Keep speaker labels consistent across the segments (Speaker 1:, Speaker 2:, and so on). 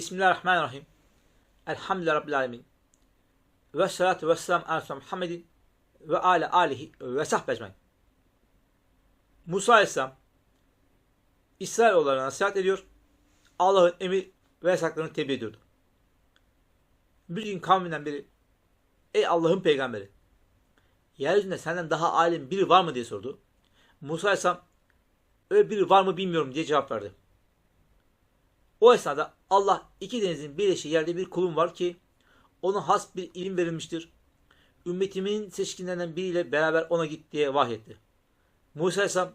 Speaker 1: Bismillahirrahmanirrahim. Elhamdülillahi Rabbil Alemin. Ve salatu ve selam ala Muhammedin ve ala alihi ve sahbe ecmain. Musa Aleyhisselam İsrailoğullarına nasihat ediyor. Allah'ın emir ve yasaklarını tebliğ ediyordu. Bir gün kavminden biri Ey Allah'ın peygamberi yeryüzünde senden daha alim biri var mı diye sordu. Musa Aleyhisselam öyle biri var mı bilmiyorum diye cevap verdi. O esnada Allah iki denizin birleştiği yerde bir kulum var ki ona has bir ilim verilmiştir. Ümmetimin seçkinlerinden biriyle beraber ona git diye vahyetti. Musa Aleyhisselam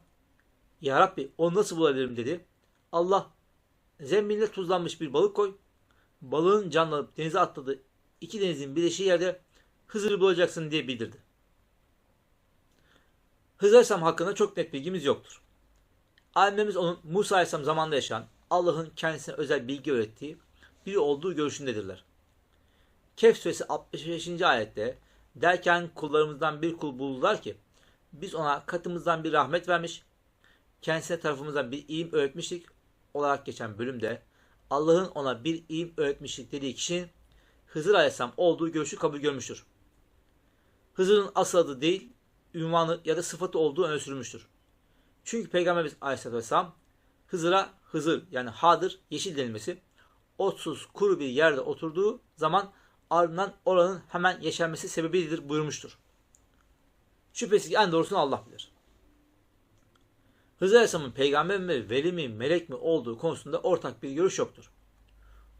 Speaker 1: Ya Rabbi onu nasıl bulabilirim dedi. Allah zembille tuzlanmış bir balık koy. Balığın canlanıp denize atladığı iki denizin birleştiği yerde Hızır'ı bulacaksın diye bildirdi. Hızır Aleyhisselam hakkında çok net bilgimiz yoktur. Alimlerimiz onun Musa Aleyhisselam zamanında yaşayan Allah'ın kendisine özel bilgi öğrettiği biri olduğu görüşündedirler. Kehf suresi 65. ayette derken kullarımızdan bir kul buldular ki biz ona katımızdan bir rahmet vermiş, kendisine tarafımızdan bir ilim öğretmiştik olarak geçen bölümde Allah'ın ona bir ilim öğretmişlik dediği kişinin Hızır Aleyhisselam olduğu görüşü kabul görmüştür. Hızır'ın asıl adı değil, ünvanı ya da sıfatı olduğu öne sürülmüştür. Çünkü Peygamberimiz Aleyhisselatü Vesselam Hızır'a Hızır yani Hadır yeşil denilmesi otsuz kuru bir yerde oturduğu zaman ardından oranın hemen yeşermesi sebebidir buyurmuştur. Şüphesiz ki en doğrusunu Allah bilir. Hızır Aleyhisselam'ın peygamber mi, veli mi, melek mi olduğu konusunda ortak bir görüş yoktur.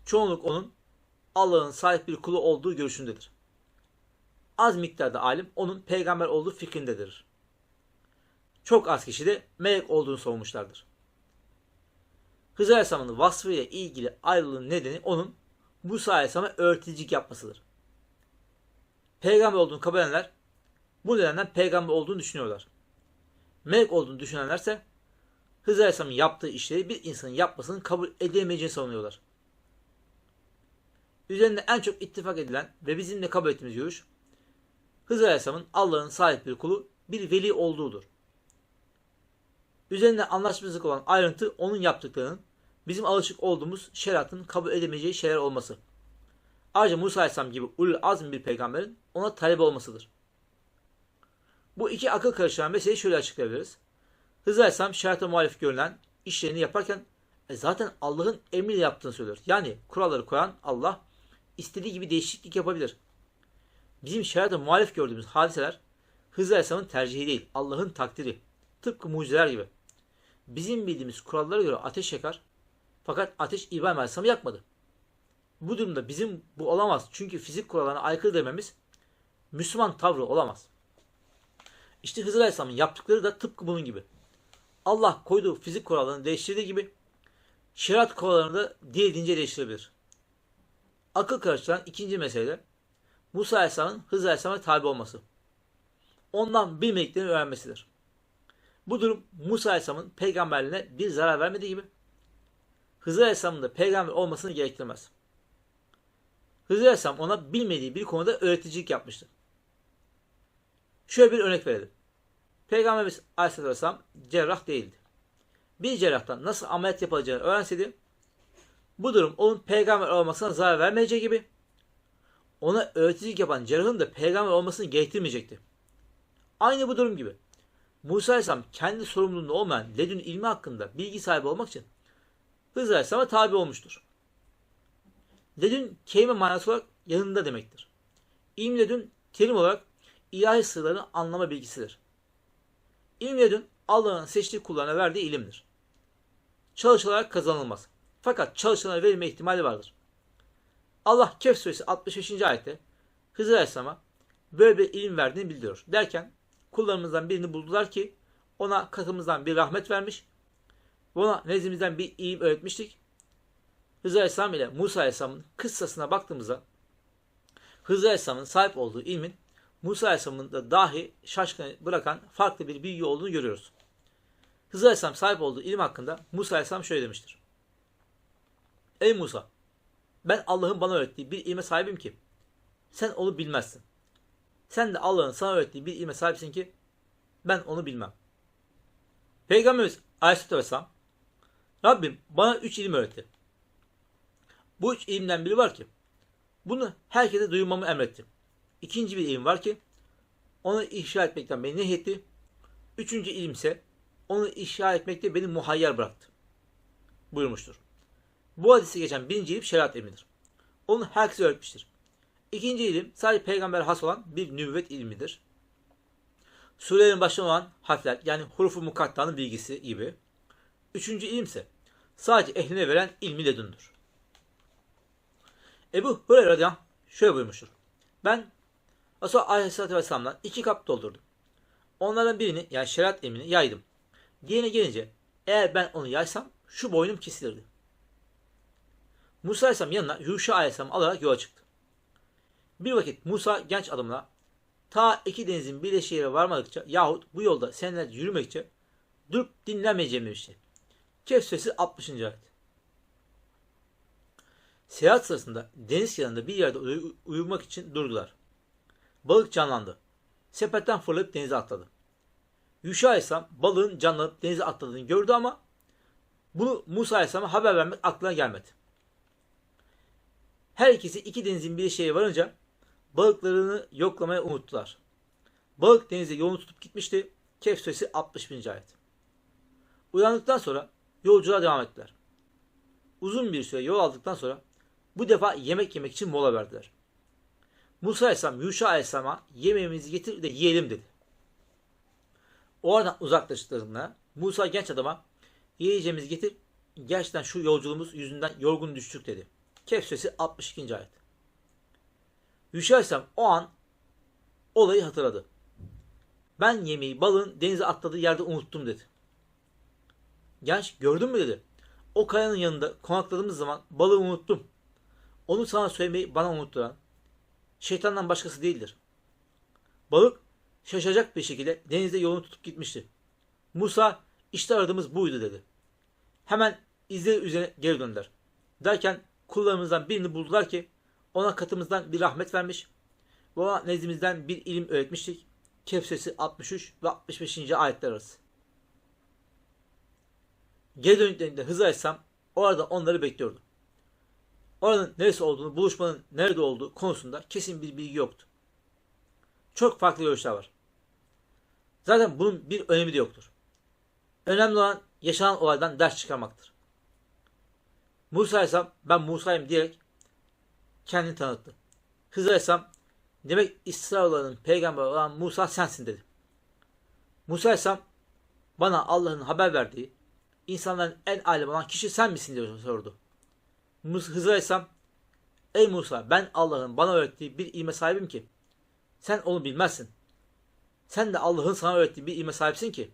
Speaker 1: Çoğunluk onun Allah'ın sahip bir kulu olduğu görüşündedir. Az miktarda alim onun peygamber olduğu fikrindedir. Çok az kişi de melek olduğunu savunmuşlardır. Hızır Aleyhisselam'ın vasfıyla ilgili ayrılığın nedeni onun Musa Aleyhisselam'a öğreticilik yapmasıdır. Peygamber olduğunu kabul edenler bu nedenden peygamber olduğunu düşünüyorlar. Melek olduğunu düşünenlerse Hızır Aleyhisselam'ın yaptığı işleri bir insanın yapmasının kabul edilemeyeceğini savunuyorlar. Üzerinde en çok ittifak edilen ve bizim de kabul ettiğimiz görüş Hızır Aleyhisselam'ın Allah'ın sahip bir kulu bir veli olduğudur. Üzerinde anlaşmazlık olan ayrıntı onun yaptıklarının bizim alışık olduğumuz şeriatın kabul edemeyeceği şeyler olması. Ayrıca Musa Aleyhisselam gibi ulul azm bir peygamberin ona talep olmasıdır. Bu iki akıl karıştıran meseleyi şöyle açıklayabiliriz. Hızır Aleyhisselam şeriata muhalif görülen işlerini yaparken e zaten Allah'ın emriyle yaptığını söylüyor. Yani kuralları koyan Allah istediği gibi değişiklik yapabilir. Bizim şeriata muhalif gördüğümüz hadiseler Hızır Aleyhisselam'ın tercihi değil, Allah'ın takdiri. Tıpkı mucizeler gibi. Bizim bildiğimiz kurallara göre ateş yakar. Fakat ateş İbrahim Aleyhisselam'ı yakmadı. Bu durumda bizim bu olamaz. Çünkü fizik kurallarına aykırı dememiz Müslüman tavrı olamaz. İşte Hızır Aleyhisselam'ın yaptıkları da tıpkı bunun gibi. Allah koyduğu fizik kurallarını değiştirdiği gibi şeriat kurallarını da dilediğince değiştirebilir. Akıl karıştıran ikinci mesele Musa Aleyhisselam'ın Hızır Aleyhisselam'a tabi olması. Ondan bilmediklerini öğrenmesidir. Bu durum Musa Aleyhisselam'ın peygamberliğine bir zarar vermediği gibi Hızır Aleyhisselam'ın da peygamber olmasını gerektirmez. Hızır Aleyhisselam ona bilmediği bir konuda öğreticilik yapmıştı. Şöyle bir örnek verelim. Peygamberimiz Aleyhisselam cerrah değildi. Bir cerrahtan nasıl ameliyat yapılacağını öğrenseydi bu durum onun peygamber olmasına zarar vermeyeceği gibi ona öğreticilik yapan cerrahın da peygamber olmasını gerektirmeyecekti. Aynı bu durum gibi. Musa Aleyhisselam kendi sorumluluğunda olmayan ledün ilmi hakkında bilgi sahibi olmak için Hızır Aleyhisselam'a tabi olmuştur. Ledün kelime manası olarak yanında demektir. İlm ledün terim olarak ilahi sırlarını anlama bilgisidir. İlm ledün Allah'ın seçtiği kullarına verdiği ilimdir. Çalışılarak kazanılmaz. Fakat çalışana verilme ihtimali vardır. Allah Kehf suresi 65. ayette Hızır Aleyhisselam'a böyle bir ilim verdiğini bildiriyor. Derken kullarımızdan birini buldular ki ona katımızdan bir rahmet vermiş ona nezdimizden bir ilim öğretmiştik. Hızır Aleyhisselam ile Musa Aleyhisselam'ın kıssasına baktığımızda Hızır Aleyhisselam'ın sahip olduğu ilmin Musa Aleyhisselam'ın da dahi şaşkın bırakan farklı bir bilgi olduğunu görüyoruz. Hızır Aleyhisselam sahip olduğu ilim hakkında Musa Aleyhisselam şöyle demiştir. Ey Musa! Ben Allah'ın bana öğrettiği bir ilme sahibim ki sen onu bilmezsin. Sen de Allah'ın sana öğrettiği bir ilme sahipsin ki ben onu bilmem. Peygamberimiz Aleyhisselatü Vesselam Rabbim bana üç ilim öğretti. Bu üç ilimden biri var ki bunu herkese duyurmamı emretti. İkinci bir ilim var ki onu ifşa etmekten beni nehyetti. Üçüncü ilim ise onu ifşa etmekte beni muhayyer bıraktı. Buyurmuştur. Bu hadisi geçen birinci ilim şeriat ilmidir. Onu herkese öğretmiştir. İkinci ilim sadece peygamber has olan bir nübüvvet ilmidir. Surelerin başında olan harfler yani hurufu mukattanın bilgisi gibi. Üçüncü ilim ise sadece ehline veren ilmi ledündür. Ebu Hureyre radıyallahu şöyle buyurmuştur. Ben Resulullah aleyhissalatü vesselam'dan iki kap doldurdum. Onlardan birini yani şeriat ilmini yaydım. Diğerine gelince eğer ben onu yaysam şu boynum kesilirdi. Musa aleyhisselam yanına Yuşa aleyhisselam alarak yola çıktı. Bir vakit Musa genç adamla ta iki denizin birleşiği yere varmadıkça yahut bu yolda senelerce yürümekçe durup dinlenmeyeceğim demişti. Kehf suresi 60. ayet. Seyahat sırasında deniz kenarında bir yerde uy- uyumak için durdular. Balık canlandı. Sepetten fırlayıp denize atladı. Yuşa Aleyhisselam balığın canlanıp denize atladığını gördü ama bunu Musa Aleyhisselam'a haber vermek aklına gelmedi. Her ikisi iki denizin bir şeye varınca balıklarını yoklamaya umuttular. Balık denize yolunu tutup gitmişti. Kehf suresi 61. ayet. Uyandıktan sonra yolculuğa devam ettiler. Uzun bir süre yol aldıktan sonra bu defa yemek yemek için mola verdiler. Musa Aleyhisselam Yuşa Aleyhisselam'a yemeğimizi getir de yiyelim dedi. Oradan uzaklaştıklarında Musa genç adama yiyeceğimizi getir gerçekten şu yolculuğumuz yüzünden yorgun düştük dedi. Kehf suresi 62. ayet. Yuşa Aleyhisselam o an olayı hatırladı. Ben yemeği balığın denize atladığı yerde unuttum dedi. Genç gördün mü dedi. O kayanın yanında konakladığımız zaman balığı unuttum. Onu sana söylemeyi bana unutturan şeytandan başkası değildir. Balık şaşacak bir şekilde denizde yolunu tutup gitmişti. Musa işte aradığımız buydu dedi. Hemen izleri üzerine geri döndüler. Derken kullarımızdan birini buldular ki ona katımızdan bir rahmet vermiş ve ona nezdimizden bir ilim öğretmiştik. Kehf suresi 63 ve 65. ayetler arası. Geri döndüklerinde Hızır Aleyhisselam orada onları bekliyordu. Oranın neresi olduğunu, buluşmanın nerede olduğu konusunda kesin bir bilgi yoktu. Çok farklı görüşler var. Zaten bunun bir önemi de yoktur. Önemli olan yaşanan olaydan ders çıkarmaktır. Musa Aleyhisselam ben Musa'yım diyerek kendini tanıttı. Hızır Aleyhisselam demek İsrailoğullarının peygamber olan Musa sensin dedi. Musa Aleyhisselam bana Allah'ın haber verdiği insanların en alim olan kişi sen misin diye sordu. Hızır Aleyhisselam Ey Musa ben Allah'ın bana öğrettiği bir ilme sahibim ki sen onu bilmezsin. Sen de Allah'ın sana öğrettiği bir ilme sahipsin ki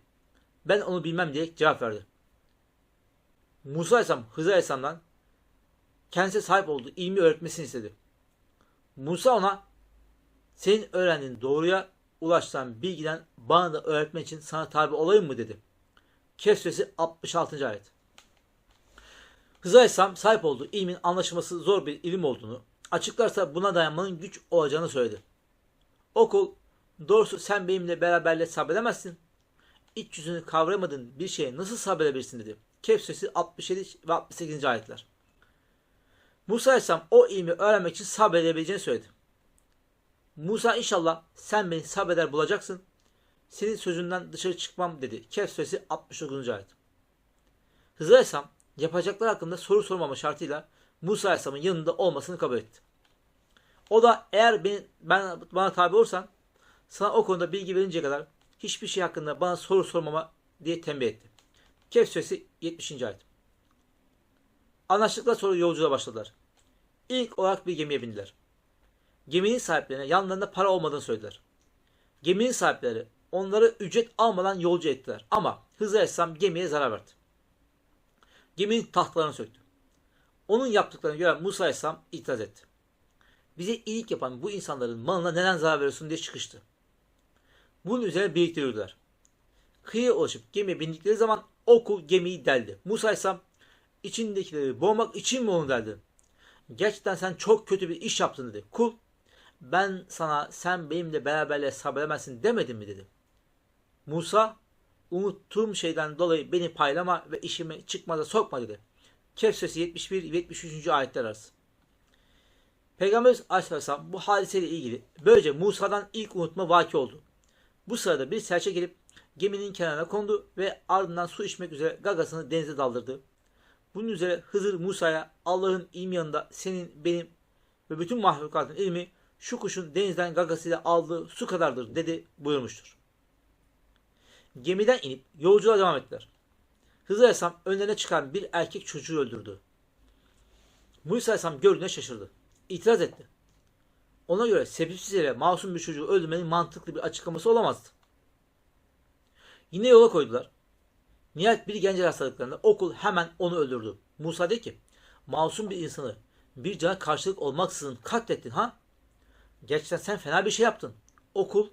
Speaker 1: ben onu bilmem diye cevap verdi. Musa Aleyhisselam Hızır Aleyhisselam'dan kendisine sahip olduğu ilmi öğretmesini istedi. Musa ona senin öğrendiğin doğruya ulaştıran bilgiden bana da öğretmen için sana tabi olayım mı dedi. Kehf suresi 66. ayet. Hızır Aleyhisselam sahip olduğu ilmin anlaşılması zor bir ilim olduğunu, açıklarsa buna dayanmanın güç olacağını söyledi. Okul, doğrusu sen benimle beraberle sabredemezsin. İç yüzünü kavramadığın bir şeye nasıl sabredebilirsin dedi. Kehf suresi 67 ve 68. ayetler. Musa Aleyhisselam o ilmi öğrenmek için sabredebileceğini söyledi. Musa inşallah sen beni sabreder bulacaksın. Senin sözünden dışarı çıkmam dedi. Kehf suresi 69. ayet. Hızır Aleyhisselam yapacaklar hakkında soru sormama şartıyla Musa Aleyhisselam'ın yanında olmasını kabul etti. O da eğer beni, ben, bana tabi olursan sana o konuda bilgi verinceye kadar hiçbir şey hakkında bana soru sormama diye tembih etti. Kehf suresi 70. ayet. Anlaştıktan sonra yolculuğa başladılar. İlk olarak bir gemiye bindiler. Geminin sahiplerine yanlarında para olmadığını söylediler. Geminin sahipleri onları ücret almadan yolcu ettiler. Ama Hızır Aleyhisselam gemiye zarar verdi. Geminin tahtlarını söktü. Onun yaptıklarını gören Musa Aleyhisselam itiraz etti. Bize iyilik yapan bu insanların malına neden zarar veriyorsun diye çıkıştı. Bunun üzerine birlikte yürüdüler. Kıyıya ulaşıp gemiye bindikleri zaman okul gemiyi deldi. Musa Aleyhisselam içindekileri boğmak için mi onu deldi? Gerçekten sen çok kötü bir iş yaptın dedi. Kul ben sana sen benimle beraberle sabredemezsin demedim mi dedi. Musa unuttuğum şeyden dolayı beni paylama ve işimi çıkmaza sokma dedi. Kehf suresi 71 73. ayetler arası. Peygamberimiz Aleyhisselam bu hadiseyle ilgili böylece Musa'dan ilk unutma vaki oldu. Bu sırada bir serçe gelip geminin kenarına kondu ve ardından su içmek üzere gagasını denize daldırdı. Bunun üzere Hızır Musa'ya Allah'ın ilmi yanında senin, benim ve bütün mahlukatın ilmi şu kuşun denizden gagasıyla aldığı su kadardır dedi buyurmuştur. Gemiden inip yolculuğa devam ettiler. Hızır Aleyhisselam önlerine çıkan bir erkek çocuğu öldürdü. Musa Aleyhisselam gördüğüne şaşırdı. İtiraz etti. Ona göre sebepsiz yere masum bir çocuğu öldürmenin mantıklı bir açıklaması olamazdı. Yine yola koydular. Nihayet bir genç hastalıklarında okul hemen onu öldürdü. Musa dedi ki masum bir insanı bir cana karşılık olmaksızın katlettin ha? Gerçekten sen fena bir şey yaptın. Okul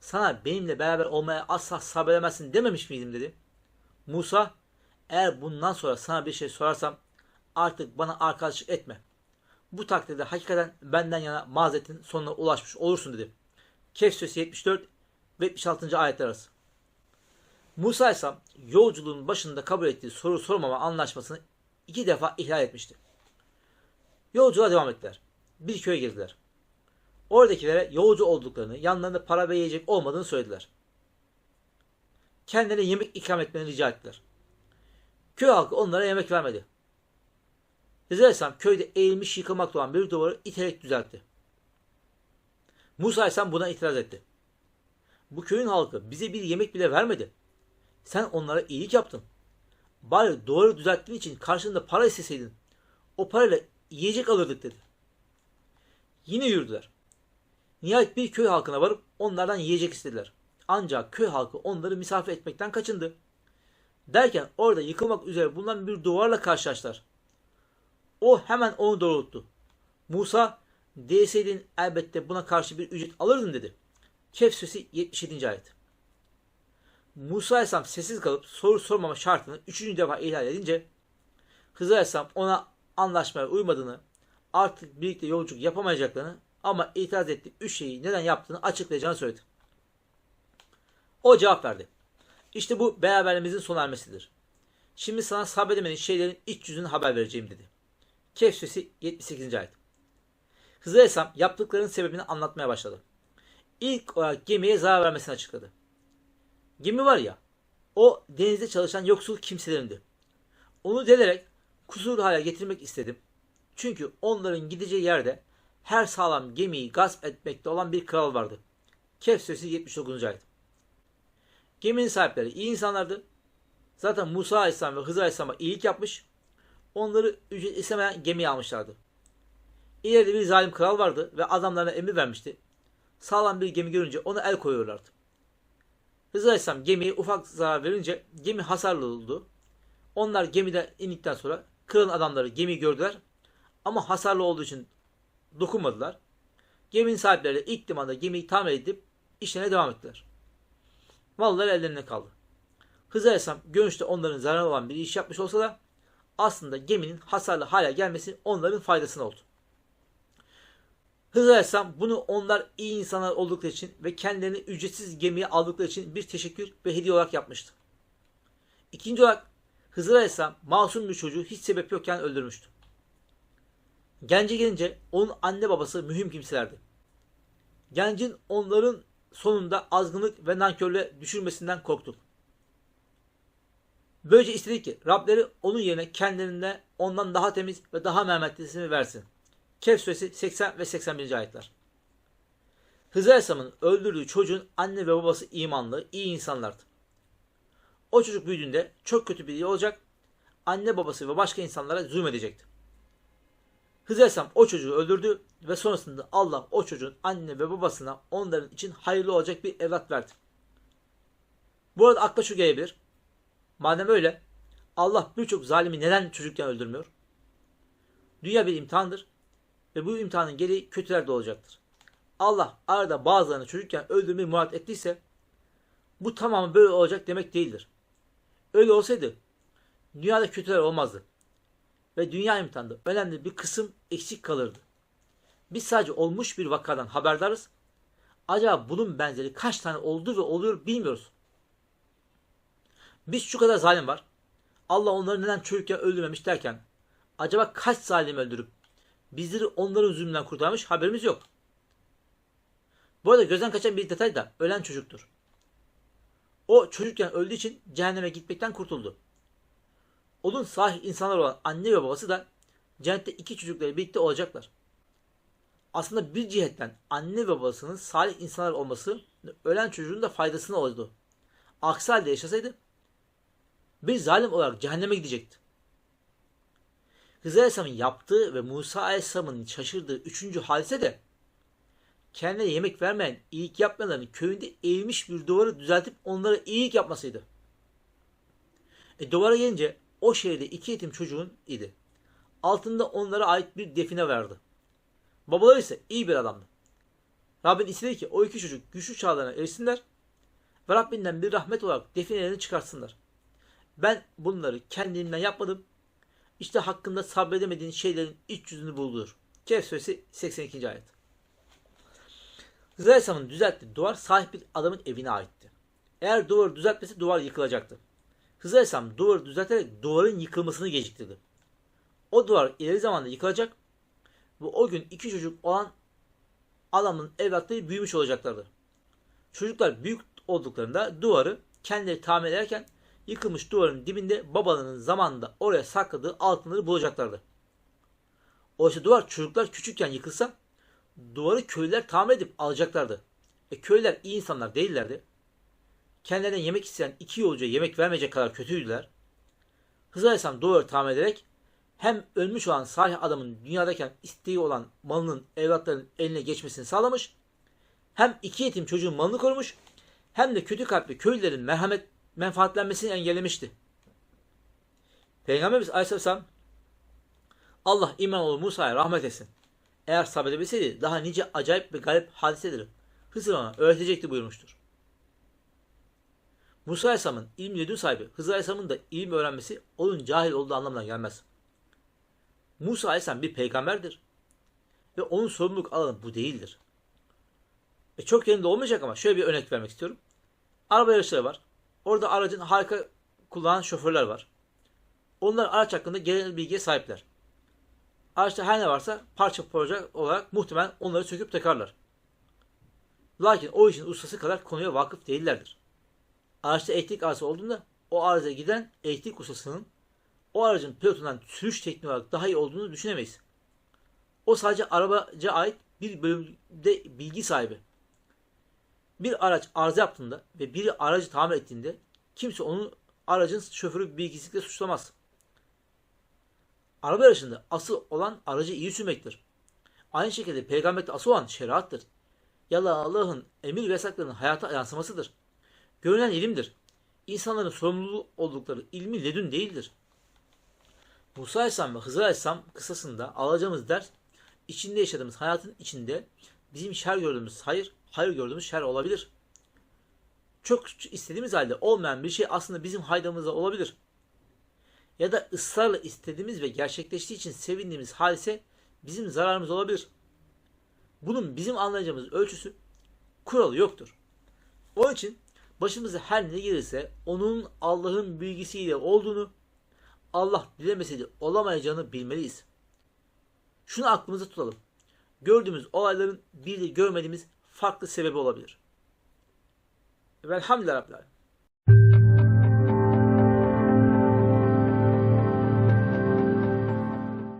Speaker 1: sana benimle beraber olmaya asla sabredemezsin dememiş miydim dedi. Musa eğer bundan sonra sana bir şey sorarsam artık bana arkadaşlık etme. Bu takdirde hakikaten benden yana mazeretin sonuna ulaşmış olursun dedi. Kehf suresi 74 ve 76. ayetler arası. Musa Aleyhisselam yolculuğun başında kabul ettiği soru sormama anlaşmasını iki defa ihlal etmişti. Yolculuğa devam ettiler. Bir köye girdiler. Oradakilere yolcu olduklarını, yanlarında para ve yiyecek olmadığını söylediler. Kendilerine yemek ikram etmelerini rica ettiler. Köy halkı onlara yemek vermedi. Hızır Aleyhisselam köyde eğilmiş yıkılmakta olan bir duvarı iterek düzeltti. Musa Aleyhisselam buna itiraz etti. Bu köyün halkı bize bir yemek bile vermedi. Sen onlara iyilik yaptın. Bari duvarı düzelttiğin için karşılığında para isteseydin. O parayla yiyecek alırdık dedi. Yine yürüdüler. Nihayet bir köy halkına varıp onlardan yiyecek istediler. Ancak köy halkı onları misafir etmekten kaçındı. Derken orada yıkılmak üzere bulunan bir duvarla karşılaştılar. O hemen onu doğrulttu. Musa, değseydin elbette buna karşı bir ücret alırdın dedi. Kehf suresi 77. ayet. Musa Aleyhisselam sessiz kalıp soru sormama şartını üçüncü defa ihlal edince Hızır Aleyhisselam ona anlaşmaya uymadığını, artık birlikte yolculuk yapamayacaklarını ama itiraz ettiği üç şeyi neden yaptığını açıklayacağını söyledi. O cevap verdi. İşte bu beraberliğimizin sona ermesidir. Şimdi sana sabredemediğin şeylerin iç yüzünü haber vereceğim dedi. Kehf suresi 78. ayet. Hızır Aleyhisselam yaptıklarının sebebini anlatmaya başladı. İlk olarak gemiye zarar vermesini açıkladı. Gemi var ya, o denizde çalışan yoksul kimselerindi. Onu delerek kusurlu hale getirmek istedim. Çünkü onların gideceği yerde her sağlam gemiyi gasp etmekte olan bir kral vardı. Kehf suresi 79. ayet. Geminin sahipleri iyi insanlardı. Zaten Musa Aleyhisselam ve Hızır Aleyhisselam'a iyilik yapmış. Onları ücret istemeyen gemiye almışlardı. İleride bir zalim kral vardı ve adamlarına emir vermişti. Sağlam bir gemi görünce ona el koyuyorlardı. Hızır Aleyhisselam gemiye ufak zarar verince gemi hasarlı oldu. Onlar gemiden indikten sonra kralın adamları gemiyi gördüler ama hasarlı olduğu için dokunmadılar. Geminin sahipleri ilk limanda gemiyi tamir edip işlerine devam ettiler. Malları ellerine kaldı. Hızır Aleyhisselam görünüşte onların zararı olan bir iş yapmış olsa da aslında geminin hasarlı hale gelmesi onların faydasına oldu. Hızır Aleyhisselam bunu onlar iyi insanlar oldukları için ve kendilerini ücretsiz gemiye aldıkları için bir teşekkür ve hediye olarak yapmıştı. İkinci olarak Hızır Aleyhisselam masum bir çocuğu hiç sebep yokken öldürmüştü. Gence gelince onun anne babası mühim kimselerdi. Gencin onların sonunda azgınlık ve nankörlüğe düşürmesinden korktu. Böylece istedik ki Rableri onun yerine kendilerine ondan daha temiz ve daha merhametlisini versin. Kehf suresi 80 ve 81. ayetler. Hızır Aleyhisselam'ın öldürdüğü çocuğun anne ve babası imanlı, iyi insanlardı. O çocuk büyüdüğünde çok kötü biri olacak, anne babası ve başka insanlara zulmedecekti. Aleyhisselam o çocuğu öldürdü ve sonrasında Allah o çocuğun anne ve babasına onların için hayırlı olacak bir evlat verdi. Bu arada akla şu gelebilir. Madem öyle Allah birçok zalimi neden çocukken öldürmüyor? Dünya bir imtihandır ve bu imtihanın gereği kötüler de olacaktır. Allah arada bazılarını çocukken öldürmeyi murat ettiyse bu tamamı böyle olacak demek değildir. Öyle olsaydı dünyada kötüler olmazdı. Ve dünya imtihanında önemli bir kısım eksik kalırdı. Biz sadece olmuş bir vakadan haberdarız. Acaba bunun benzeri kaç tane oldu ve oluyor bilmiyoruz. Biz şu kadar zalim var. Allah onları neden çocukken öldürmemiş derken acaba kaç zalim öldürüp bizleri onların zulmünden kurtarmış haberimiz yok. Bu arada gözden kaçan bir detay da ölen çocuktur. O çocukken öldüğü için cehenneme gitmekten kurtuldu. Onun sahih insanlar olan anne ve babası da cennette iki çocukları birlikte olacaklar. Aslında bir cihetten anne ve babasının salih insanlar olması ölen çocuğun da faydasına oldu. Aksi halde yaşasaydı bir zalim olarak cehenneme gidecekti. Hızır Aleyhisselam'ın yaptığı ve Musa Aleyhisselam'ın şaşırdığı üçüncü hadise de kendine yemek vermeyen, iyilik yapmayanların köyünde eğilmiş bir duvarı düzeltip onlara iyilik yapmasıydı. E duvara gelince o şehirde iki yetim çocuğun idi. Altında onlara ait bir define vardı. Babaları ise iyi bir adamdı. Rabbin istedi ki o iki çocuk güçlü çağlarına erişsinler ve Rabbinden bir rahmet olarak definelerini çıkartsınlar. Ben bunları kendimden yapmadım. İşte hakkında sabredemediğin şeylerin iç yüzünü buldur. Kehf suresi 82. ayet. Hızır Aleyhisselam'ın düzelttiği duvar sahip bir adamın evine aitti. Eğer duvarı düzeltmesi duvar yıkılacaktı. Hızır Aleyhisselam duvarı düzelterek duvarın yıkılmasını geciktirdi. O duvar ileri zamanda yıkılacak ve o gün iki çocuk olan adamın evlatları büyümüş olacaklardı. Çocuklar büyük olduklarında duvarı kendileri tamir ederken yıkılmış duvarın dibinde babalarının zamanında oraya sakladığı altınları bulacaklardı. Oysa duvar çocuklar küçükken yıkılsa duvarı köylüler tamir edip alacaklardı. E köylüler iyi insanlar değillerdi. Kendilerine yemek isteyen iki yolcuya yemek vermeyecek kadar kötüydüler. Hızır Aleyhisselam duvarı tamir ederek hem ölmüş olan salih adamın dünyadayken isteği olan malının evlatlarının eline geçmesini sağlamış, hem iki yetim çocuğun malını korumuş, hem de kötü kalpli köylülerin merhamet menfaatlenmesini engellemişti. Peygamberimiz Aleyhisselam Allah İmanoğlu Musa'ya rahmet etsin. Eğer sabredebilseydi daha nice acayip ve garip hadiseleri Hızır ona öğretecekti buyurmuştur. Musa Aleyhisselam'ın ilim ledün sahibi Hızır Aleyhisselam'ın da ilim öğrenmesi onun cahil olduğu anlamına gelmez. Musa Aleyhisselam bir peygamberdir. Ve onun sorumluluk alanı bu değildir. E çok yerinde olmayacak ama şöyle bir örnek vermek istiyorum. Araba yarışları var. Orada aracın harika kullanan şoförler var. Onlar araç hakkında genel bilgiye sahipler. Araçta her ne varsa parça parça olarak muhtemelen onları söküp takarlar. Lakin o işin ustası kadar konuya vakıf değillerdir. Araçta elektrik arızası olduğunda o arıza giden elektrik ustasının o aracın pilotundan sürüş tekniği olarak daha iyi olduğunu düşünemeyiz. O sadece arabaca ait bir bölümde bilgi sahibi. Bir araç arıza yaptığında ve biri aracı tamir ettiğinde kimse onun aracın şoförü bilgisizlikle suçlamaz. Araba yarışında asıl olan aracı iyi sürmektir. Aynı şekilde peygamberde asıl olan şeriattır. Yallah Allah'ın emir ve yasaklarının hayata yansımasıdır. Görünen ilimdir. İnsanların sorumluluğu oldukları ilmi ledün değildir. Musa Aleyhisselam ve Hızır Aleyhisselam kısasında alacağımız ders içinde yaşadığımız hayatın içinde bizim şer gördüğümüz hayır, hayır gördüğümüz şer olabilir. Çok istediğimiz halde olmayan bir şey aslında bizim haydamızda olabilir. Ya da ısrarla istediğimiz ve gerçekleştiği için sevindiğimiz hadise bizim zararımız olabilir. Bunun bizim anlayacağımız ölçüsü, kuralı yoktur. Onun için başımıza her ne gelirse onun Allah'ın bilgisiyle olduğunu Allah dilemeseydi olamayacağını bilmeliyiz. Şunu aklımızda tutalım. Gördüğümüz olayların bir de görmediğimiz farklı sebebi olabilir. Velhamdülillah Rabbil.